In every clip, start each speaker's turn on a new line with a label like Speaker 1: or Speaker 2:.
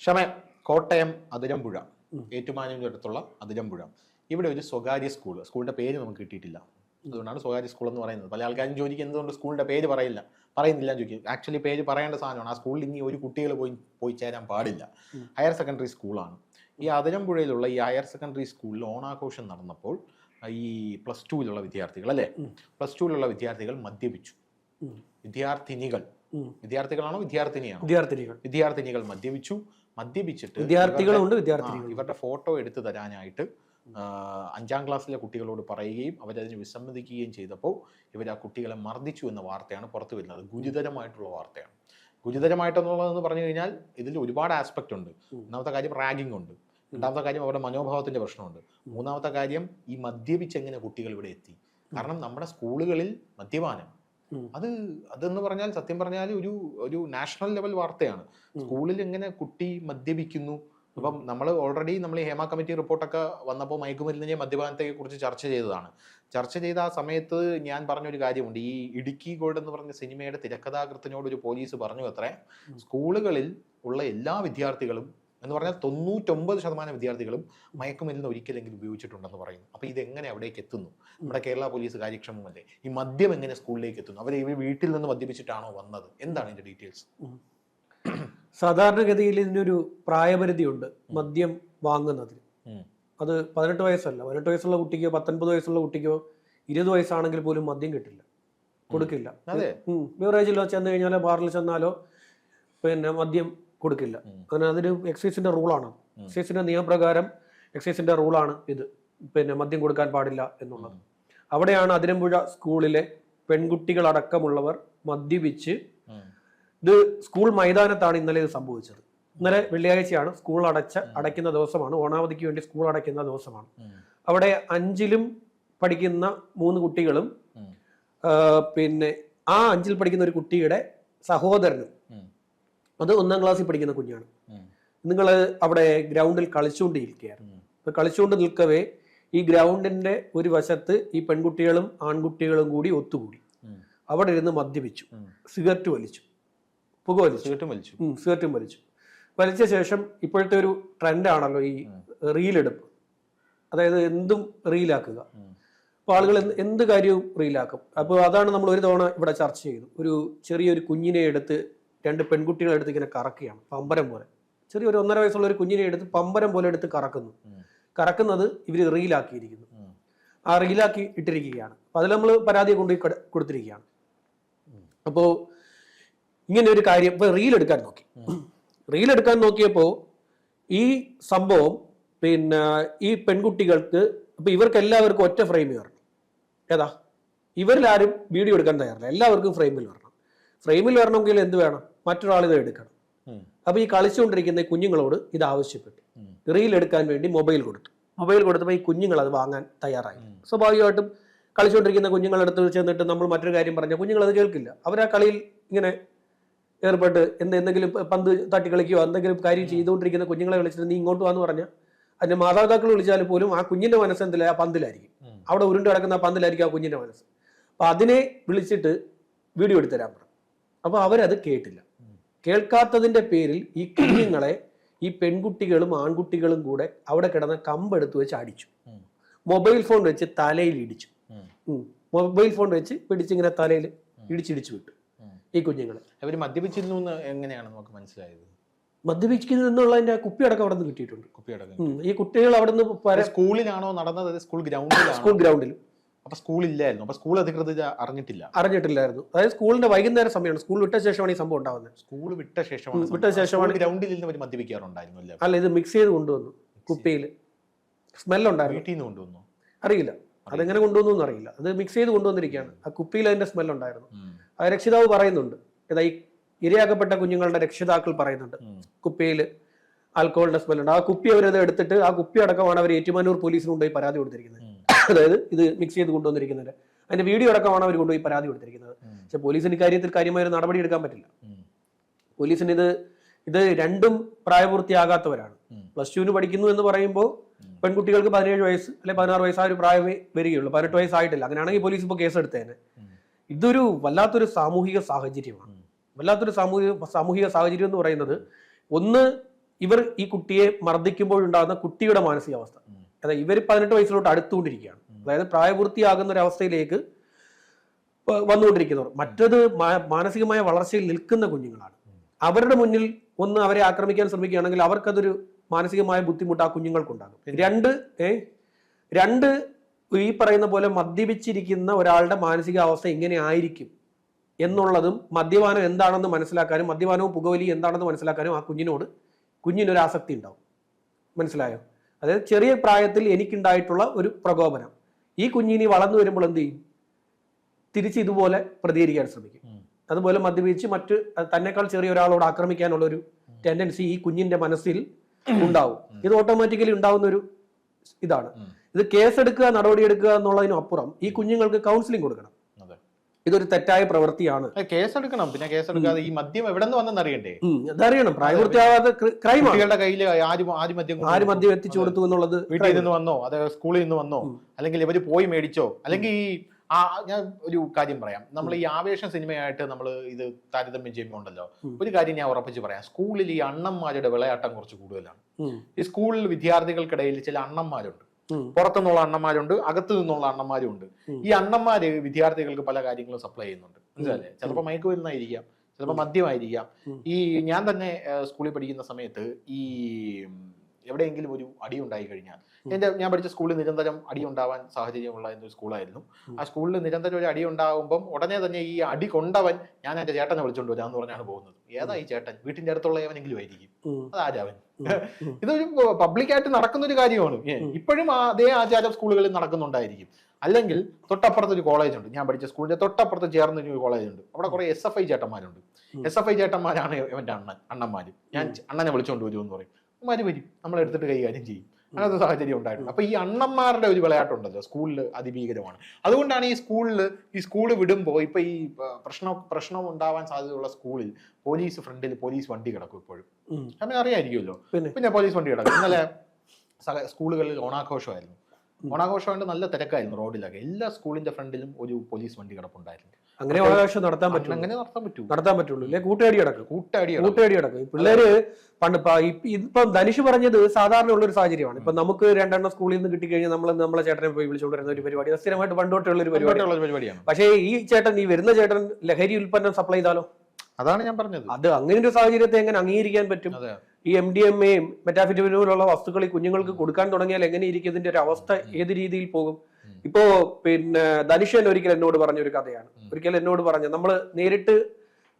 Speaker 1: ക്ഷമ കോട്ടയം അതിരമ്പുഴ. ഏറ്റുമാനൂരിന്റെ അടുത്തുള്ള അതിരമ്പുഴ. ഇവിടെ ഒരു സ്വകാര്യ സ്കൂൾ. സ്കൂളിന്റെ പേര് നമുക്ക് കിട്ടിയിട്ടില്ല. അതുകൊണ്ടാണ് സ്വകാര്യ സ്കൂൾ എന്ന് പറയുന്നത്. പല ആൾക്കാരും ചോദിക്കും എന്തുകൊണ്ട് സ്കൂളിന്റെ പേര് പറയില്ല. പറയുന്നില്ല എന്ന് ചോദിക്കും. ആക്ച്വലി പേര് പറയേണ്ട സാധനമാണ്. ആ സ്കൂളിൽ ഇനി ഒരു കുട്ടികൾ പോയി പോയി ചേരാൻ പാടില്ല. ഹയർ സെക്കൻഡറി സ്കൂളാണ് ഈ അതിരമ്പുഴയിലുള്ള ഈ ഹയർ സെക്കൻഡറി സ്കൂളിൽ ഓണാഘോഷം നടന്നപ്പോൾ ഈ പ്ലസ് ടുവിലുള്ള വിദ്യാർത്ഥികൾ അല്ലേ. പ്ലസ് ടുവിലുള്ള വിദ്യാർത്ഥികൾ മദ്യപിച്ചു. വിദ്യാർത്ഥിനികൾ. വിദ്യാർത്ഥികളാണോ വിദ്യാർത്ഥിനിയാണോ?
Speaker 2: വിദ്യാർത്ഥിനികൾ.
Speaker 1: വിദ്യാർത്ഥിനികൾ മദ്യപിച്ചു. മദ്യപിച്ചിട്ട്
Speaker 2: വിദ്യാർത്ഥികളുണ്ട്
Speaker 1: വിദ്യാർത്ഥികൾ ഇവരുടെ ഫോട്ടോ എടുത്തു തരാനായിട്ട് അഞ്ചാം ക്ലാസ്സിലെ കുട്ടികളോട് പറയുകയും അവരതിന് വിസമ്മതിക്കുകയും ചെയ്തപ്പോൾ ഇവർ ആ കുട്ടികളെ മർദ്ദിച്ചു എന്ന വാർത്തയാണ് പുറത്തു വരുന്നത്. ഗുരുതരമായിട്ടുള്ള വാർത്തയാണ്. ഗുരുതരമായിട്ടെന്നുള്ളതെന്ന് പറഞ്ഞു കഴിഞ്ഞാൽ ഇതിൽ ഒരുപാട് ആസ്പെക്റ്റ് ഉണ്ട്. ഒന്നാമത്തെ കാര്യം റാഗിംഗ് ഉണ്ട്. രണ്ടാമത്തെ കാര്യം അവരുടെ മനോഭാവത്തിന്റെ പ്രശ്നമുണ്ട്. മൂന്നാമത്തെ കാര്യം ഈ മദ്യപിച്ച് എങ്ങനെ കുട്ടികൾ ഇവിടെ എത്തി? കാരണം നമ്മുടെ സ്കൂളുകളിൽ മദ്യപാനം. അത് അതെന്ന് പറഞ്ഞാൽ സത്യം പറഞ്ഞാൽ ഒരു ഒരു നാഷണൽ ലെവൽ വാർത്തയാണ്. സ്കൂളിൽ എങ്ങനെ കുട്ടി മദ്യപിക്കുന്നു. അപ്പം നമ്മൾ ഓൾറെഡി നമ്മൾ ഈ ഹേമ കമ്മിറ്റി റിപ്പോർട്ടൊക്കെ വന്നപ്പോൾ മയക്കുമരുന്നിനെ മദ്യപാനത്തെ കുറിച്ച് ചർച്ച ചെയ്തതാണ്. ചർച്ച ചെയ്ത ആ സമയത്ത് ഞാൻ പറഞ്ഞൊരു കാര്യമുണ്ട്. ഈ ഇടുക്കി ഗോൾഡ് എന്ന് പറഞ്ഞ സിനിമയുടെ തിരക്കഥാകൃത്തിനോട് ഒരു പോലീസ് പറഞ്ഞു അത്രേ. സ്കൂളുകളിൽ ഉള്ള എല്ലാ വിദ്യാർത്ഥികളും എന്ന് പറഞ്ഞാൽ തൊണ്ണൂറ്റൊമ്പത് ശതമാനം വിദ്യാർത്ഥികളും മയക്കുമരുന്ന് ഒരിക്കലെങ്കിലും ഉപയോഗിച്ചിട്ടുണ്ടെന്ന് പറയുന്നു. അപ്പോൾ ഇതെങ്ങനെ അവിടേക്ക് എത്തുന്നു? നമ്മുടെ കേരള പോലീസ് കാര്യക്ഷമമല്ലേ? ഈ മദ്യം എങ്ങനെ സ്കൂളിലേക്ക് എത്തുന്നു? അവർ ഇവർ വീട്ടിൽ നിന്ന് മദ്യപിച്ചിട്ടാണോ വന്നത്? എന്താണ് ഇതിന്റെ ഡീറ്റെയിൽസ്?
Speaker 2: സാധാരണഗതിയിൽ ഇതിനൊരു പ്രായപരിധിയുണ്ട് മദ്യം വാങ്ങുന്നതിന്. അത് പതിനെട്ട് വയസ്സല്ല. പതിനെട്ട് വയസ്സുള്ള കുട്ടിക്കോ പത്തൊൻപത് വയസ്സുള്ള കുട്ടിക്കോ ഇരുപത് വയസ്സാണെങ്കിൽ പോലും മദ്യം കിട്ടില്ല. കൊടുക്കില്ല.
Speaker 1: അതെ.
Speaker 2: ബിവറേജിൽ ചെന്ന് കഴിഞ്ഞാലോ ബാറിൽ ചെന്നാലോ പിന്നെ മദ്യം കൊടുക്കില്ല. അങ്ങനെ അതിന് എക്സൈസിന്റെ റൂളാണ്. എക്സൈസിന്റെ നിയമപ്രകാരം എക്സൈസിന്റെ റൂളാണ് ഇത്. പിന്നെ മദ്യം കൊടുക്കാൻ പാടില്ല എന്നുള്ളത്. അവിടെയാണ് അതിരമ്പുഴ സ്കൂളിലെ പെൺകുട്ടികളടക്കമുള്ളവർ മദ്യപിച്ച് ഇത് സ്കൂൾ മൈതാനത്താണ് ഇന്നലെ ഇത് സംഭവിച്ചത്. ഇന്നലെ വെള്ളിയാഴ്ചയാണ് സ്കൂൾ അടച്ച അടയ്ക്കുന്ന ദിവസമാണ്. ഓണാവധിക്ക് വേണ്ടി സ്കൂൾ അടയ്ക്കുന്ന ദിവസമാണ്. അവിടെ അഞ്ചിലും പഠിക്കുന്ന മൂന്ന് കുട്ടികളും പിന്നെ ആ അഞ്ചിൽ പഠിക്കുന്ന ഒരു കുട്ടിയുടെ സഹോദരനും അത് ഒന്നാം ക്ലാസ്സിൽ പഠിക്കുന്ന കുഞ്ഞാണ്. നിങ്ങൾ അവിടെ ഗ്രൗണ്ടിൽ കളിച്ചുകൊണ്ടിരിക്കുകയായിരുന്നു. അപ്പൊ കളിച്ചുകൊണ്ട് നിൽക്കവേ ഈ ഗ്രൗണ്ടിന്റെ ഒരു വശത്ത് ഈ പെൺകുട്ടികളും ആൺകുട്ടികളും കൂടി ഒത്തുകൂടി. അവിടെ ഇരുന്ന് മദ്യപിച്ചു. സിഗരറ്റ് വലിച്ചു. പുക വലിച്ചു.
Speaker 1: സിഗരറ്റും വലിച്ചു.
Speaker 2: സിഗരറ്റും വലിച്ചു. വലിച്ച ശേഷം ഇപ്പോഴത്തെ ഒരു ട്രെൻഡാണല്ലോ ഈ റീലെടുപ്പ്. അതായത് എന്തും റീലാക്കുക. അപ്പോൾ ആളുകൾ എന്ത് എന്ത് കാര്യവും റീലാക്കും. അപ്പോൾ അതാണ് നമ്മൾ ഒരു തവണ ഇവിടെ ചർച്ച ചെയ്തു. ഒരു ചെറിയൊരു കുഞ്ഞിനെ എടുത്ത് രണ്ട് പെൺകുട്ടികളെ എടുത്ത് ഇങ്ങനെ കറക്കുകയാണ് പമ്പരം പോലെ. ചെറിയൊരു ഒന്നര വയസ്സുള്ള ഒരു കുഞ്ഞിനെ എടുത്ത് പമ്പരം പോലെ എടുത്ത് കറക്കുന്നു. കറക്കുന്നത് ഇവർ റീലാക്കിയിരിക്കുന്നു. ആ റീലാക്കി ഇട്ടിരിക്കുകയാണ്. അപ്പോൾ അതിൽ നമ്മൾ പരാതി കൊണ്ട് കൊടുത്തിരിക്കുകയാണ്. അപ്പോൾ ഇങ്ങനെ ഒരു കാര്യം ഇപ്പോൾ റീൽ എടുക്കാൻ നോക്കി. റീൽ എടുക്കാൻ നോക്കിയപ്പോൾ ഈ സംഭവം പിന്നെ ഈ പെൺകുട്ടികൾക്ക് അപ്പോൾ ഇവർക്ക് എല്ലാവർക്കും ഒറ്റ ഫ്രെയിമിൽ വരണം. ഏതാ? ഇവരിലാരും വീഡിയോ എടുക്കാൻ തയ്യാറില്ല. എല്ലാവർക്കും ഫ്രെയിമിൽ വരണം. ഫ്രെയിമിൽ വരണമെങ്കിൽ എന്ത് വേണം? മറ്റൊരാൾ ഇത് എടുക്കണം
Speaker 1: അപ്പൊ
Speaker 2: അപ്പോൾ ഈ കളിച്ചുകൊണ്ടിരിക്കുന്ന കുഞ്ഞുങ്ങളോട് ഇത് ആവശ്യപ്പെട്ടു. റീൽ എടുക്കാൻ വേണ്ടി മൊബൈൽ കൊടുത്തു. മൊബൈൽ കൊടുത്തപ്പോൾ ഈ കുഞ്ഞുങ്ങൾ അത് വാങ്ങാൻ തയ്യാറായി. സ്വാഭാവികമായിട്ടും കളിച്ചുകൊണ്ടിരിക്കുന്ന കുഞ്ഞുങ്ങളെടുത്ത് ചെന്നിട്ട് നമ്മൾ മറ്റൊരു കാര്യം പറഞ്ഞ കുഞ്ഞുങ്ങൾ അത് കേൾക്കില്ല. അവർ ആ കളിയിൽ ഇങ്ങനെ ഏർപ്പെട്ട് എന്ത് എന്തെങ്കിലും പന്ത് തട്ടി കളിക്കുകയോ എന്തെങ്കിലും കാര്യം ചെയ്തുകൊണ്ടിരിക്കുന്ന കുഞ്ഞുങ്ങളെ വിളിച്ചിട്ട് നീ ഇങ്ങോട്ട് വാന്ന് പറഞ്ഞാൽ അതിന്റെ മാതാപിതാക്കൾ വിളിച്ചാൽ പോലും ആ കുഞ്ഞിന്റെ മനസ്സ് എന്തില്ല ആ പന്തിലായിരിക്കും. അവിടെ ഉരുണ്ട് കിടക്കുന്ന ആ പന്തിലായിരിക്കും ആ കുഞ്ഞിന്റെ മനസ്സ്. അപ്പൊ അതിനെ വിളിച്ചിട്ട് വീഡിയോ എടുത്തു തരാൻ പറഞ്ഞു. അപ്പൊ അവരത് കേട്ടില്ല.
Speaker 1: ഉം.
Speaker 2: കേൾക്കാത്തതിന്റെ പേരിൽ ഈ കുഞ്ഞുങ്ങളെ ഈ പെൺകുട്ടികളും ആൺകുട്ടികളും കൂടെ അവിടെ കിടന്ന കമ്പെടുത്ത് വെച്ച് അടിച്ചു. മൊബൈൽ ഫോൺ വെച്ച് തലയിൽ ഇടിച്ചു. മൊബൈൽ ഫോൺ വെച്ച് പിടിച്ചിങ്ങനെ തലയിൽ ഇടിച്ചിടിച്ചു വിട്ടു. ഈ കുഞ്ഞുങ്ങളെ.
Speaker 1: അവർ മദ്യപിച്ചിരുന്നു എന്ന് എങ്ങനെയാണ് നമുക്ക് മനസ്സിലായത്?
Speaker 2: മദ്യപിക്കുന്നു എന്നുള്ളതിന്റെ കുപ്പിയടക്കം അവിടെ നിന്ന് കിട്ടിയിട്ടുണ്ട്.
Speaker 1: കുപ്പിയടക്കം.
Speaker 2: ഈ കുട്ടികൾ അവിടെ നിന്ന്
Speaker 1: സ്കൂളിലാണോ നടന്നത്? സ്കൂൾ ഗ്രൗണ്ടിൽ
Speaker 2: സ്കൂൾ ഗ്രൗണ്ടിൽ
Speaker 1: അപ്പൊ സ്കൂളില്ലായിരുന്നു അപ്പൊ സ്കൂൾ അധികൃതർ അറിഞ്ഞിട്ടില്ല.
Speaker 2: അറിഞ്ഞിട്ടില്ലായിരുന്നു. അതായത് സ്കൂളിന്റെ വൈകുന്നേരം സമയമാണ്. സ്കൂൾ വിട്ട ശേഷമാണ് ഈ സംഭവം ഉണ്ടാവുന്നത്.
Speaker 1: സ്കൂൾ വിട്ട ശേഷമാണ്
Speaker 2: വിട്ട ശേഷമാണ്
Speaker 1: ഗ്രൗണ്ടിൽ നിന്ന് അവർ മദ്യപിക്കാറുണ്ടായിരുന്നു അല്ലേ?
Speaker 2: അല്ല ഇത് മിക്സ് ചെയ്ത് കൊണ്ടുവന്നു. കുപ്പിയിൽ. സ്മെല്ലുണ്ടായിരുന്നു.
Speaker 1: വീട്ടിൽ നിന്ന് കൊണ്ടുവന്നു.
Speaker 2: അറിയില്ല. അതെങ്ങനെ കൊണ്ടുവന്നു അറിയില്ല. അത് മിക്സ് ചെയ്ത് കൊണ്ടുവന്നിരിക്കുകയാണ്. ആ കുപ്പിയിൽ അതിന്റെ സ്മെൽ
Speaker 1: ഉണ്ടായിരുന്നു
Speaker 2: ആ രക്ഷിതാവ് പറയുന്നുണ്ട്. ഏതാ ഈ ഇരയാക്കപ്പെട്ട കുഞ്ഞുങ്ങളുടെ രക്ഷിതാക്കൾ പറയുന്നുണ്ട്.
Speaker 1: കുപ്പിയിൽ
Speaker 2: കുപ്പിയിൽ ആൽക്കഹോളിന്റെ സ്മെല്ലുണ്ട്. ആ കുപ്പി അവരത് എടുത്തിട്ട് ആ കുപ്പി അടക്കമാണ് അവർ ഏറ്റുമാനൂർ പോലീസിന് കൊണ്ടുപോയി പരാതി കൊടുത്തിരിക്കുന്നത്. അതായത് ഇത് മിക്സ് ചെയ്ത് കൊണ്ടുവന്നിരിക്കുന്നത് അതിന്റെ വീഡിയോ അടക്കമാണ് അവർ കൊണ്ടുപോയി പരാതി കൊടുത്തിരിക്കുന്നത്. പക്ഷെ പോലീസിന് ഇക്കാര്യത്തിൽ കാര്യമായ ഒരു നടപടി എടുക്കാൻ പറ്റില്ല. പോലീസിന് ഇത് ഇത് രണ്ടും പ്രായപൂർത്തിയാകാത്തവരാണ്. പ്ലസ് ടുവിന് പഠിക്കുന്നു എന്ന് പറയുമ്പോൾ പെൺകുട്ടികൾക്ക് പതിനേഴ് വയസ്സ് അല്ലെ പതിനാറ് വയസ്സ് ആ ഒരു പ്രായമേ വരികയുള്ളൂ. പതിനെട്ട് വയസ്സായിട്ടില്ല. അങ്ങനെയാണെങ്കിൽ പോലീസ് ഇപ്പോൾ കേസ് എടുത്തേനെ ഇതൊരു വല്ലാത്തൊരു സാമൂഹിക സാഹചര്യമാണ്. വല്ലാത്തൊരു സാമൂഹിക സാമൂഹിക സാഹചര്യം എന്ന് പറയുന്നത് ഒന്ന് ഇവർ ഈ കുട്ടിയെ മർദ്ദിക്കുമ്പോഴുണ്ടാകുന്ന കുട്ടിയുടെ മാനസികാവസ്ഥ. അതായത് ഇവർ പതിനെട്ട് വയസ്സിലോട്ട് അടുത്തുകൊണ്ടിരിക്കുകയാണ്. അതായത് പ്രായപൂർത്തിയാകുന്ന ഒരു അവസ്ഥയിലേക്ക് വന്നുകൊണ്ടിരിക്കുന്നവർ. മറ്റത് മാനസികമായ വളർച്ചയിൽ നിൽക്കുന്ന കുഞ്ഞുങ്ങളാണ്. അവരുടെ മുന്നിൽ ഒന്ന് അവരെ ആക്രമിക്കാൻ ശ്രമിക്കുകയാണെങ്കിൽ അവർക്കതൊരു മാനസികമായ ബുദ്ധിമുട്ട് ആ കുഞ്ഞുങ്ങൾക്കുണ്ടാകും. രണ്ട് ഏ രണ്ട് ഈ പറയുന്ന പോലെ മദ്യപിച്ചിരിക്കുന്ന ഒരാളുടെ മാനസികാവസ്ഥ എങ്ങനെ ആയിരിക്കും എന്നുള്ളതും മദ്യപാനം എന്താണെന്ന് മനസ്സിലാക്കാനും മദ്യപാനവും പുകവലി എന്താണെന്ന് മനസ്സിലാക്കാനും ആ കുഞ്ഞിനോട് കുഞ്ഞിനൊരു ആസക്തി ഉണ്ടാവും. മനസ്സിലായോ? അതായത് ചെറിയ പ്രായത്തിൽ എനിക്കുണ്ടായിട്ടുള്ള ഒരു പ്രകോപനം. ഈ കുഞ്ഞിനി വളർന്നു വരുമ്പോൾ എന്ത് ചെയ്യും? തിരിച്ച് ഇതുപോലെ പ്രതികരിക്കാൻ ശ്രമിക്കും. അതുപോലെ മദ്യപിച്ച് മറ്റ് തന്നെക്കാൾ ചെറിയ ഒരാളോട് ആക്രമിക്കാനുള്ള ഒരു ടെൻഡൻസി ഈ കുഞ്ഞിന്റെ മനസ്സിൽ ഉണ്ടാവും. ഇത് ഓട്ടോമാറ്റിക്കലി ഉണ്ടാവുന്ന ഒരു ഇതാണ്. ഇത് കേസെടുക്കുക നടപടിയെടുക്കുക എന്നുള്ളതിനും അപ്പുറം ഈ കുഞ്ഞുങ്ങൾക്ക് കൗൺസിലിംഗ് കൊടുക്കണം. ഇതൊരു തെറ്റായ പ്രവൃത്തിയാണ്.
Speaker 1: കേസെടുക്കണം. പിന്നെ കേസെടുക്കാതെ ഈ മദ്യം എവിടെ നിന്ന് വന്നെന്ന് അറിയണ്ടേ?
Speaker 2: അതറിയണം പ്രായപൂർത്തിയാവാതെ ക്രൈമാണ്
Speaker 1: കുട്ടികളുടെ കയ്യിൽ ആര് മദ്യം
Speaker 2: ആര് മദ്യം എത്തിച്ചു കൊടുത്തു എന്നുള്ളത്
Speaker 1: വീട്ടിൽ നിന്ന് വന്നോ? അത് സ്കൂളിൽ നിന്ന് വന്നോ? അല്ലെങ്കിൽ ഇവർ പോയി മേടിച്ചോ? അല്ലെങ്കിൽ ഈ ആ ഞാൻ ഒരു കാര്യം പറയാം. നമ്മൾ ഈ ആവേശ സിനിമയായിട്ട് നമ്മൾ ഇത് താരതമ്യം ചെയ്യുമ്പോൾ ഉണ്ടല്ലോ ഒരു കാര്യം ഞാൻ ഉറപ്പിച്ച് പറയാം. സ്കൂളിൽ ഈ അണ്ണന്മാരുടെ വിളയാട്ടം കുറച്ച് കൂടുതലാണ്. ഈ സ്കൂളിൽ വിദ്യാർത്ഥികൾക്കിടയിൽ ചില അണ്ണന്മാരുണ്ട്. പുറത്തുനിന്നുള്ള അണ്ണന്മാരുണ്ട് അകത്തു നിന്നുള്ള അണ്ണന്മാരും ഉണ്ട് ഈ അണ്ണന്മാര് വിദ്യാർത്ഥികൾക്ക് പല കാര്യങ്ങളും സപ്ലൈ ചെയ്യുന്നുണ്ട്. മനസ്സിലല്ലേ ചിലപ്പോൾ മയക്കുമരുന്നായിരിക്കാം ചിലപ്പോൾ മദ്യമായിരിക്കാം. ഈ ഞാൻ തന്നെ സ്കൂളിൽ പഠിക്കുന്ന സമയത്ത് ഈ എവിടെയെങ്കിലും ഒരു അടി ഉണ്ടായി കഴിഞ്ഞാൽ എന്റെ ഞാൻ പഠിച്ച സ്കൂളിൽ നിരന്തരം അടി ഉണ്ടാവാൻ സാഹചര്യമുള്ള എന്നൊരു സ്കൂളായിരുന്നു. ആ സ്കൂളിൽ നിരന്തരം ഒരു അടി ഉണ്ടാകുമ്പം ഉടനെ തന്നെ ഈ അടി കൊണ്ടവൻ ഞാൻ എന്റെ ചേട്ടനെ വിളിച്ചോണ്ട് വരാന്ന് പറഞ്ഞാണ് പോകുന്നത്. ഏതാ ഈ ചേട്ടൻ? വീട്ടിന്റെ അടുത്തുള്ള ഏവനെങ്കിലും ആയിരിക്കും. അതാരാവൻ. ഇതൊരു പബ്ലിക്കായിട്ട് നടക്കുന്ന ഒരു കാര്യമാണ് ഇപ്പോഴും അതേ ആചാരം സ്കൂളുകളിൽ നടക്കുന്നുണ്ടായിരിക്കും. അല്ലെങ്കിൽ തൊട്ടപ്പുറത്ത് ഒരു കോളേജ് ഉണ്ട്. ഞാൻ പഠിച്ച സ്കൂളിന്റെ തൊട്ടപ്പുറത്ത് ചേർന്ന ഒരു കോളേജ് ഉണ്ട്. അവിടെ കുറെ എസ് എഫ് ഐ ചേട്ടന്മാരുണ്ട്. എസ് എഫ് ഐ ചേട്ടന്മാരാണ് എന്റെ അണ്ണൻ അണ്ണന്മാര്. ഞാൻ അണ്ണനെ വിളിച്ചോണ്ട് വരുമെന്ന് പറയും. അമ്മമാര് വരും. നമ്മൾ എടുത്തിട്ട് കൈകാര്യം ചെയ്യും. അങ്ങനത്തെ സാഹചര്യം ഉണ്ടായിട്ടുണ്ട്. അപ്പൊ ഈ അണ്ണന്മാരുടെ ഒരു വിളയാട്ടുണ്ടല്ലോ സ്കൂളിൽ അതിഭീകരമാണ്. അതുകൊണ്ടാണ് ഈ സ്കൂളിൽ ഈ സ്കൂൾ വിടുമ്പോൾ ഇപ്പൊ ഈ പ്രശ്നം പ്രശ്നം ഉണ്ടാവാൻ സാധ്യതയുള്ള സ്കൂളിൽ പോലീസ് ഫ്രണ്ടിൽ പോലീസ് വണ്ടി കിടക്കും ഇപ്പോഴും. അങ്ങനെ അറിയാമായിരിക്കുമല്ലോ
Speaker 2: പിന്നെ?
Speaker 1: പിന്നെ പോലീസ് വണ്ടി കിടക്കും. ഇന്നലെ സ്കൂളുകളിൽ ഓണാഘോഷമായിരുന്നു. ഓണാഘോഷമായിട്ട് നല്ല തിരക്കായിരുന്നു റോഡിലൊക്കെ. എല്ലാ സ്കൂളിന്റെ ഫ്രണ്ടിലും ഒരു പോലീസ് വണ്ടി കിടപ്പുണ്ടായിരുന്നു.
Speaker 2: അങ്ങനെ അവകാശം നടത്താൻ പറ്റും
Speaker 1: അങ്ങനെ നടത്താൻ പറ്റും.
Speaker 2: നടത്താൻ പറ്റുള്ളൂ. അല്ലെ കൂട്ടടി അടക്കം.
Speaker 1: കൂട്ടടി
Speaker 2: കൂട്ടടി അടക്കം. പിള്ളേര് പണ്ട് ഇപ്പൊ ധനുഷ് പറഞ്ഞത് സാധാരണ ഉള്ള ഒരു സാഹചര്യമാണ്. ഇപ്പൊ നമുക്ക് രണ്ടെണ്ണം സ്കൂളിൽ നിന്ന് കിട്ടിക്കഴിഞ്ഞാൽ നമ്മൾ നമ്മളെ ചേട്ടനെ പോയി വിളിച്ചുകൊണ്ടിരുന്ന ഒരു പരിപാടി. സ്ഥിരമായിട്ട് പണ്ടോട്ടുള്ള ഒരു പരിപാടി.
Speaker 1: പരിപാടിയാണ്.
Speaker 2: പക്ഷേ ഈ ചേട്ടൻ ഈ വരുന്ന ചേട്ടൻ ലഹരി ഉൽപ്പന്നം സപ്ലൈ ചെയ്താലോ?
Speaker 1: അതാണ് ഞാൻ പറഞ്ഞത്.
Speaker 2: അത് അങ്ങനെ ഒരു സാഹചര്യത്തെ എങ്ങനെ അംഗീകരിക്കാൻ പറ്റും? ഈ എം ഡി എം എയും മെറ്റാഫിറ്റമിനുള്ള വസ്തുക്കൾ ഈ കുഞ്ഞുങ്ങൾക്ക് കൊടുക്കാൻ തുടങ്ങിയാൽ എങ്ങനെ ഇരിക്കും? ഇതിന്റെ ഒരു അവസ്ഥ ഏത് രീതിയിൽ പോകും. ഇപ്പോ പിന്നെ ധനുഷൻ ഒരിക്കൽ എന്നോട് പറഞ്ഞ ഒരു കഥയാണ്. ഒരിക്കൽ എന്നോട് പറഞ്ഞ നമ്മൾ നേരിട്ട്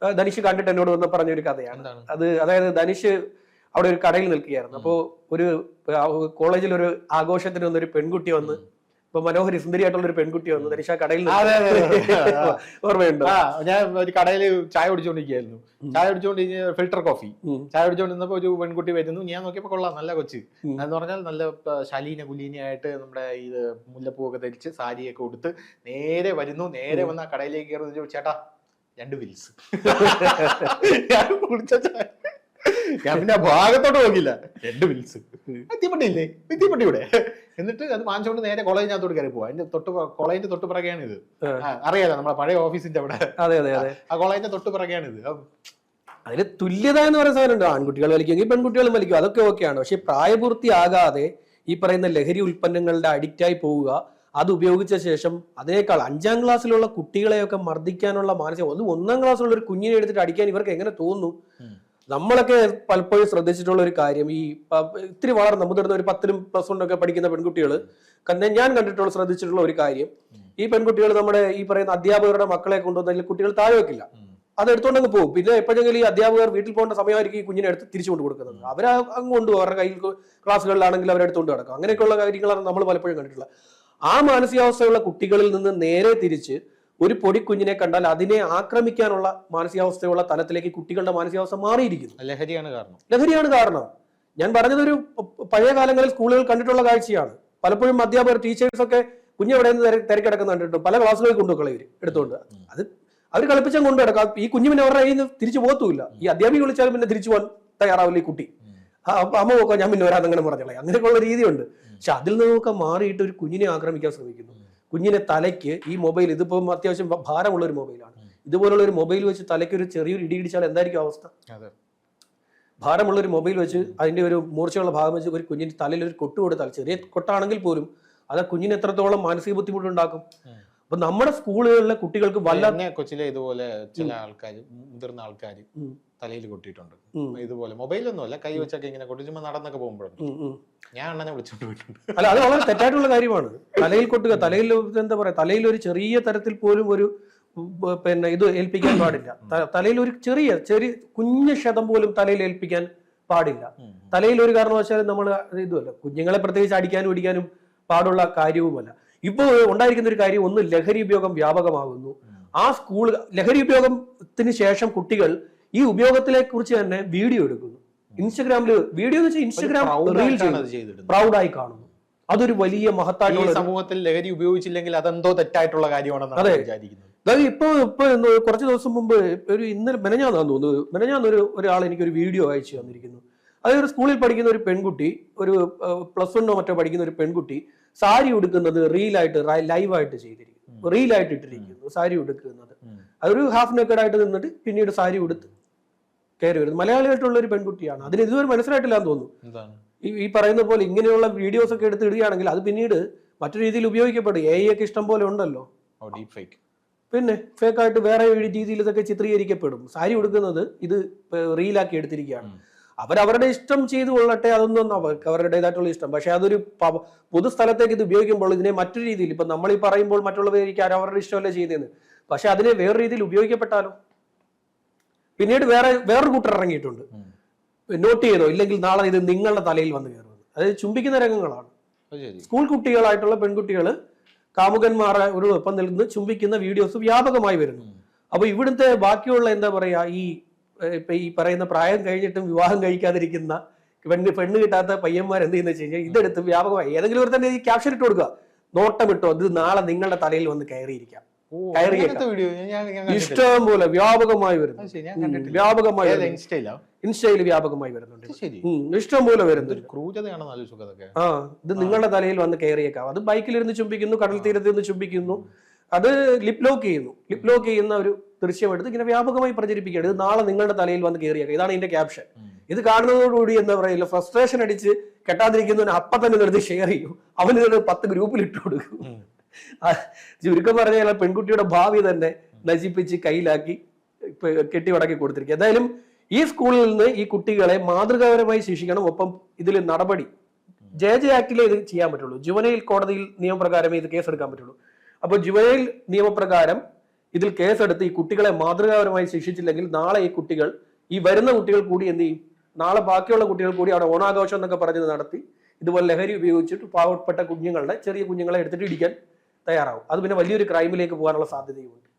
Speaker 2: ധനുഷ് കണ്ടിട്ട് എന്നോട് വന്ന് പറഞ്ഞ ഒരു കഥയാണ് അത് അതായത് ധനുഷ് അവിടെ ഒരു കടയിൽ നിൽക്കുകയായിരുന്നു. അപ്പോ ഒരു കോളേജിൽ ഒരു ആഘോഷത്തിന് വന്ന ഒരു പെൺകുട്ടി വന്ന് ഇപ്പൊ മനോഹരി സുന്ദരിയായിട്ടുള്ള ഒരു പെൺകുട്ടി വന്നു. ധനിഷ കടയിൽ. ഓർമ്മയുണ്ടോ?
Speaker 1: ഞാൻ ഒരു കടയിൽ ചായ കുടിച്ചോണ്ടിരിക്കുകയായിരുന്നു. ചായ കുടിച്ചോണ്ട് ഫിൽട്ടർ കോഫി. ചായ കുടിച്ചോണ്ടിരുന്നപ്പോ ഒരു പെൺകുട്ടി വരുന്നു. ഞാൻ നോക്കിയപ്പോ കൊള്ളാം നല്ല കൊച്ച്. എന്ന് പറഞ്ഞാൽ നല്ല ശലീന ശാലീന കുലീനയായിട്ട് നമ്മുടെ ഇത് മുല്ലപ്പൂവൊക്കെ ധരിച്ച് സാരിയൊക്കെ കൊടുത്ത് നേരെ വരുന്നു. നേരെ വന്ന് ആ കടയിലേക്ക് കയറുന്നു ചേട്ടാ രണ്ട് വിൽസ് ഞാൻ കുടിച്ച ചായ. ഞാൻ പിന്നെ ആ ഭാഗത്തോട്ട് നോക്കില്ല രണ്ട് മിനിറ്റ്സ് തീപ്പട്ടി ഇല്ലേ തീപ്പട്ടി ഇവിടെ എന്നിട്ട് അത് വാങ്ങിച്ചുകൊണ്ട് നേരെ കോളേജിനകത്തോട്ട് കയറി പോവാ. അതിന്റെ തൊട്ട് കോളേജിന്റെ തൊട്ട് പിറകെയാണ് ഇത്. അറിയാലോ നമ്മളെ പഴയ ഓഫീസിന്റെ അവിടെ.
Speaker 2: അതെ അതെ അതെ.
Speaker 1: ആ കോളേജിന്റെ തൊട്ട് പിറകെയാണ് ഇത്.
Speaker 2: അതിന് തുല്യത എന്ന് പറയുന്ന സാധനം ഉണ്ട് ആൺകുട്ടികൾ വലിക്കുമെങ്കിൽ പെൺകുട്ടികളും വലിക്കും. അതൊക്കെ ഓക്കെയാണ്. പക്ഷെ പ്രായപൂർത്തിയാകാതെ ഈ പറയുന്ന ലഹരി ഉൽപ്പന്നങ്ങളുടെ അഡിക്റ്റായി പോവുക അത് ഉപയോഗിച്ച ശേഷം അതിനേക്കാൾ അഞ്ചാം ക്ലാസ്സിലുള്ള കുട്ടികളെയൊക്കെ മർദ്ദിക്കാനുള്ള മാനസിക ഒന്ന് ഒന്നാം ക്ലാസ്സിലുള്ള ഒരു കുഞ്ഞിനെ എടുത്തിട്ട് അടിക്കാൻ ഇവർക്ക് എങ്ങനെ തോന്നുന്നു. നമ്മളൊക്കെ പലപ്പോഴും ശ്രദ്ധിച്ചിട്ടുള്ള ഒരു കാര്യം ഈ ഇത്തിരി വളർന്ന മുതിർന്ന ഒരു പത്തിലും പ്ലസ് വണ്ണൊക്കെ പഠിക്കുന്ന പെൺകുട്ടികൾ ഞാൻ കണ്ടിട്ടുള്ള ശ്രദ്ധിച്ചിട്ടുള്ള ഒരു കാര്യം ഈ പെൺകുട്ടികൾ നമ്മുടെ ഈ പറയുന്ന അധ്യാപകരുടെ മക്കളെ കൊണ്ടുവന്നതിൽ കുട്ടികൾ താഴെ വെക്കില്ല അത് എടുത്തുകൊണ്ടങ്ങ് പോകും. പിന്നെ എപ്പോഴെങ്കിലും ഈ അധ്യാപകർ വീട്ടിൽ പോകേണ്ട സമയമായിരിക്കും ഈ കുഞ്ഞിനെ എടുത്ത് തിരിച്ചു കൊണ്ട് കൊടുക്കുന്നത്. അവർ അങ്ങ് കൊണ്ടുപോകും അവരുടെ കയ്യിൽ ക്ലാസ്സുകളിലാണെങ്കിൽ അവരെടുത്തുകൊണ്ട് കിടക്കും അങ്ങനെയൊക്കെയുള്ള കാര്യങ്ങളാണ് നമ്മൾ പലപ്പോഴും കണ്ടിട്ടുള്ളത്. ആ മാനസികാവസ്ഥയുള്ള കുട്ടികളിൽ നിന്ന് നേരെ തിരിച്ച് ഒരു പൊടിക്കുഞ്ഞിനെ കണ്ടാൽ അതിനെ ആക്രമിക്കാനുള്ള മാനസികാവസ്ഥയുള്ള തലത്തിലേക്ക് കുട്ടികളുടെ മാനസികാവസ്ഥ മാറിയിരിക്കുന്നു.
Speaker 1: ലഹരിയാണ് കാരണം.
Speaker 2: ലഹരിയാണ് കാരണം. ഞാൻ പറഞ്ഞത് ഒരു പഴയ കാലങ്ങളിൽ സ്കൂളുകൾ കണ്ടിട്ടുള്ള കാഴ്ചയാണ്. പലപ്പോഴും അധ്യാപകർ ടീച്ചേഴ്സ് ഒക്കെ കുഞ്ഞെവിടെ നിന്ന് തിര- തിരക്കിടക്കുന്ന കണ്ടിട്ടുണ്ട് പല ക്ലാസ്സുകളിൽ കൊണ്ടുപോയി എടുത്തുകൊണ്ട് അത് അവർ കളിപ്പിച്ചാൽ കൊണ്ടുപോയി ഈ കുഞ്ഞു പിന്നെ അവരുടെ കയ്യിൽ നിന്ന് തിരിച്ചു പോകത്തുമില്ല. ഈ അധ്യാപിക വിളിച്ചാൽ പിന്നെ തിരിച്ചു പോകാൻ തയ്യാറാവില്ല ഈ കുട്ടി. അമ്മ നോക്കാം ഞാൻ പിന്നെ വരാതെ പറഞ്ഞോളെ. അങ്ങനെയൊക്കെയുള്ള രീതിയുണ്ട്. പക്ഷെ അതിൽ നിന്നൊക്കെ മാറിയിട്ട് ഒരു കുഞ്ഞിനെ ആക്രമിക്കാൻ ശ്രമിക്കുന്നു. കുഞ്ഞിനെ തലയ്ക്ക് ഈ മൊബൈൽ ഇതിപ്പോൾ അത്യാവശ്യം ഭാരമുള്ള ഒരു മൊബൈലാണ്. ഇതുപോലുള്ള ഒരു മൊബൈൽ വെച്ച് തലയ്ക്ക് ഒരു ചെറിയൊരു ഇടി ഇടിച്ചാൽ എന്തായിരിക്കും അവസ്ഥ? ഭാരമുള്ള ഒരു മൊബൈൽ വെച്ച് അതിന്റെ ഒരു മൂർച്ചയുള്ള ഭാഗം വെച്ച് ഒരു കുഞ്ഞിന്റെ തലയിൽ ഒരു കൊട്ട് കൊടുത്താൽ ചെറിയ കൊട്ടാണെങ്കിൽ പോലും അത് കുഞ്ഞിന് എത്രത്തോളം മാനസിക ബുദ്ധിമുട്ടുണ്ടാക്കും? അപ്പൊ നമ്മുടെ സ്കൂളുകളിലെ കുട്ടികൾക്ക് വല്ല
Speaker 1: കൊച്ചിലെ ഇതുപോലെ ചില ആൾക്കാർ മുതിർന്ന ആൾക്കാർ. തലയിൽ കൊട്ടിയിട്ടുണ്ട്. ഇതുപോലെ മൊബൈലൊന്നും അല്ല കൈ വെച്ചൊക്കെ ഇങ്ങനെ കൊട്ടി ചുമ്മാ നടന്നൊക്കെ പോകുമ്പോഴും. ഞാൻ അണ്ണനെ വിളിച്ചോണ്ട് പോയിട്ടുണ്ട്.
Speaker 2: അല്ല അത് വളരെ തെറ്റായിട്ടുള്ള കാര്യമാണ്. തലയിൽ കൊട്ടുക തലയിൽ എന്താ പറയാ തലയിൽ ഒരു ചെറിയ തരത്തിൽ പോലും ഒരു പിന്നെ ഇത് ഏൽപ്പിക്കാൻ പാടില്ല. തലയിൽ ഒരു ചെറിയ ചെറിയ കുഞ്ഞ ക്ഷതം പോലും തലയിൽ ഏൽപ്പിക്കാൻ പാടില്ല. തലയിൽ ഒരു കാരണവശാലും നമ്മൾ ഇതുമല്ല കുഞ്ഞുങ്ങളെ പ്രത്യേകിച്ച് അടിക്കാനും ഇടിക്കാനും പാടുള്ള കാര്യവുമല്ല. ഇപ്പോൾ ഉണ്ടായിരിക്കുന്ന ഒരു കാര്യം ഒന്ന് ലഹരി ഉപയോഗം വ്യാപകമാകുന്നു. ആ സ്കൂൾ ലഹരി ഉപയോഗത്തിന് ശേഷം കുട്ടികൾ ഈ ഉപയോഗത്തിലെ കുറിച്ച് തന്നെ വീഡിയോ എടുക്കുന്നു. ഇൻസ്റ്റഗ്രാമിൽ വീഡിയോ എന്ന് വെച്ചാൽ ഇൻസ്റ്റഗ്രാം റീൽ പ്രൗഡായി കാണുന്നു. അതൊരു വലിയ മഹത്തായിട്ടുള്ള
Speaker 1: സമൂഹത്തിൽ ലഹരി ഉപയോഗിച്ചില്ലെങ്കിൽ അതെന്തോ തെറ്റായിട്ടുള്ള കാര്യമാണെന്ന്
Speaker 2: അതെ.
Speaker 1: വിചാരിക്കുന്നത്.
Speaker 2: അതായത് ഇപ്പൊ ഇപ്പൊ കുറച്ച് ദിവസം മുമ്പ് ഒരു ഇന്നലെ മെനഞ്ഞാന്നാന്ന് തോന്നുന്നു. മെനഞ്ഞാന്നൊരു ഒരാൾ എനിക്ക് ഒരു വീഡിയോ അയച്ചു തന്നിരിക്കുന്നു. അതായത് ഒരു സ്കൂളിൽ പഠിക്കുന്ന ഒരു പെൺകുട്ടി ഒരു പ്ലസ് വണ്ണോ മറ്റോ പഠിക്കുന്ന ഒരു പെൺകുട്ടി സാരി ഉടുക്കുന്നത് റീലായിട്ട് ലൈവായിട്ട് ചെയ്തിരിക്കുന്നു. റീലായിട്ട് ഇട്ടിരിക്കുന്നു സാരി ഉടുക്കുന്നത്. അതൊരു ഹാഫ് നെക്കഡ് ആയിട്ട് നിന്നിട്ട് പിന്നീട് സാരി ഉടുത്ത് കയറി വരുന്നത്. മലയാളിയായിട്ടുള്ള ഒരു പെൺകുട്ടിയാണ്. അതിന് ഇതുവരെ മനസ്സിലായിട്ടില്ല എന്ന് തോന്നുന്നു ഈ ഈ പറയുന്ന പോലെ ഇങ്ങനെയുള്ള വീഡിയോസ് ഒക്കെ എടുത്ത് ഇടുകയാണെങ്കിൽ അത് പിന്നീട് മറ്റു രീതിയിൽ ഉപയോഗിക്കപ്പെടും. എ ഒക്കെ ഇഷ്ടം പോലെ ഉണ്ടല്ലോ.
Speaker 1: ഡീപ് ഫേക്ക്
Speaker 2: പിന്നെ ഫേക്ക് ആയിട്ട് വേറെ രീതിയിൽ ഇതൊക്കെ ചിത്രീകരിക്കപ്പെടും. സാരി ഉടുക്കുന്നത് ഇത് റീലാക്കി എടുത്തിരിക്കുകയാണ്.
Speaker 1: അവർ
Speaker 2: അവരവരുടെ ഇഷ്ടം ചെയ്തു കൊള്ളട്ടെ അതൊന്നും അവർക്ക് അവരുടേതായിട്ടുള്ള ഇഷ്ടം. പക്ഷെ അതൊരു പൊതുസ്ഥലത്തേക്ക് ഇത് ഉപയോഗിക്കുമ്പോൾ ഇതിനെ മറ്റൊരു രീതിയിൽ ഇപ്പൊ നമ്മൾ ഈ പറയുമ്പോൾ മറ്റുള്ളവരായിരിക്കും അവരുടെ ഇഷ്ടമല്ലേ ചെയ്യുന്നതെന്ന് പക്ഷെ അതിനെ വേറെ രീതിയിൽ ഉപയോഗിക്കപ്പെട്ടാലോ? പിന്നീട് വേറെ വേറൊരു കൂട്ടർ ഇറങ്ങിയിട്ടുണ്ട്. നോട്ട് ചെയ്തോ? ഇല്ലെങ്കിൽ നാളെ ഇത് നിങ്ങളുടെ തലയിൽ വന്ന് കയറുന്നത് അതായത് ചുംബിക്കുന്ന രംഗങ്ങളാണ്. സ്കൂൾ കുട്ടികളായിട്ടുള്ള പെൺകുട്ടികൾ കാമുകന്മാരെ ഒരു ഒപ്പം നിൽക്കുന്ന ചുംബിക്കുന്ന വീഡിയോസ് വ്യാപകമായി വരുന്നു.
Speaker 1: അപ്പോൾ
Speaker 2: അപ്പൊ ഇവിടുത്തെ ബാക്കിയുള്ള എന്താ പറയാ ഈ ഇപ്പൊ ഈ പറയുന്ന പ്രായം കഴിഞ്ഞിട്ടും വിവാഹം കഴിക്കാതിരിക്കുന്ന പെണ്ണ് പെണ്ണ് കിട്ടാത്ത പയ്യന്മാർ എന്ത് ചെയ്യുന്ന വെച്ച് കഴിഞ്ഞാൽ ഇതെടുത്ത് വ്യാപകമായി. ഏതെങ്കിലും ഒരു തന്നെ ഈ ക്യാപ്ഷൻ ഇട്ട് കൊടുക്കുക. നോട്ടമിട്ടോ ഇത് നാളെ നിങ്ങളുടെ തലയിൽ വന്ന് കയറിയിരിക്കാം. ഇഷ്ടം പോലെ വ്യാപകമായി വരുന്നു. വ്യാപകമായി ഇൻസ്റ്റയിൽ വ്യാപകമായി വരുന്നുണ്ട് ഇഷ്ടം പോലെ വരുന്നുണ്ട്. ആ ഇത് നിങ്ങളുടെ തലയിൽ വന്ന് കയറിയേക്കാം. അത് ബൈക്കിലിരുന്ന് ചുംബിക്കുന്നു കടൽ തീരത്ത് നിന്ന് ചുംബിക്കുന്നു. അത് ലിപ് ലോക്ക് ചെയ്യുന്നു. ലിപ് ലോക്ക് ചെയ്യുന്ന ഒരു ദൃശ്യമെടുത്ത് ഇങ്ങനെ വ്യാപകമായി പ്രചരിപ്പിക്കുകയാണ്. ഇത് നാളെ നിങ്ങളുടെ തലയിൽ വന്ന് കയറിയേക്കാം. ഇതാണ് ഇതിന്റെ ക്യാപ്ഷൻ. ഇത് കാണുന്നതോടുകൂടി എന്താ പറയുക ഫ്രസ്ട്രേഷൻ അടിച്ച് കെട്ടാതിരിക്കുന്നവന് അപ്പൊ തന്നെ നിർത്തി ഷെയർ ചെയ്യും. അവന് പത്ത് ഗ്രൂപ്പിൽ ഇട്ടു കൊടുക്കും. ചുരുക്കം പറഞ്ഞാൽ പെൺകുട്ടിയുടെ ഭാവി തന്നെ നശിപ്പിച്ച് കയ്യിലാക്കി കെട്ടി കെട്ടിവടക്കി കൊടുത്തിരിക്കുക. എന്തായാലും ഈ സ്കൂളിൽ നിന്ന് ഈ കുട്ടികളെ മാതൃകാപരമായി ശിക്ഷിക്കണം. ഒപ്പം ഇതിൽ നടപടി ജെ ജെ ആക്ടിലേ ഇത് ചെയ്യാൻ പറ്റുള്ളൂ. ജുവനയിൽ കോടതിയിൽ നിയമപ്രകാരമേ ഇത് കേസെടുക്കാൻ പറ്റുള്ളൂ. അപ്പോൾ ജുവനയിൽ നിയമപ്രകാരം ഇതിൽ കേസെടുത്ത് ഈ കുട്ടികളെ മാതൃകാപരമായി ശിക്ഷിച്ചില്ലെങ്കിൽ നാളെ ഈ കുട്ടികൾ ഈ വരുന്ന കുട്ടികൾ കൂടി എന്ത് ചെയ്യും? നാളെ ബാക്കിയുള്ള കുട്ടികൾ കൂടി അവിടെ ഓണാഘോഷം എന്നൊക്കെ പറഞ്ഞത് നടത്തി ഇതുപോലെ ലഹരി ഉപയോഗിച്ചിട്ട് പാവപ്പെട്ട കുഞ്ഞുങ്ങളുടെ ചെറിയ കുഞ്ഞുങ്ങളെ എടുത്തിട്ട് ഇടിക്കാൻ തയ്യാറാവും. അത് പിന്നെ വലിയൊരു ക്രൈമിലേക്ക് പോകാനുള്ള സാധ്യതയുമുണ്ട്.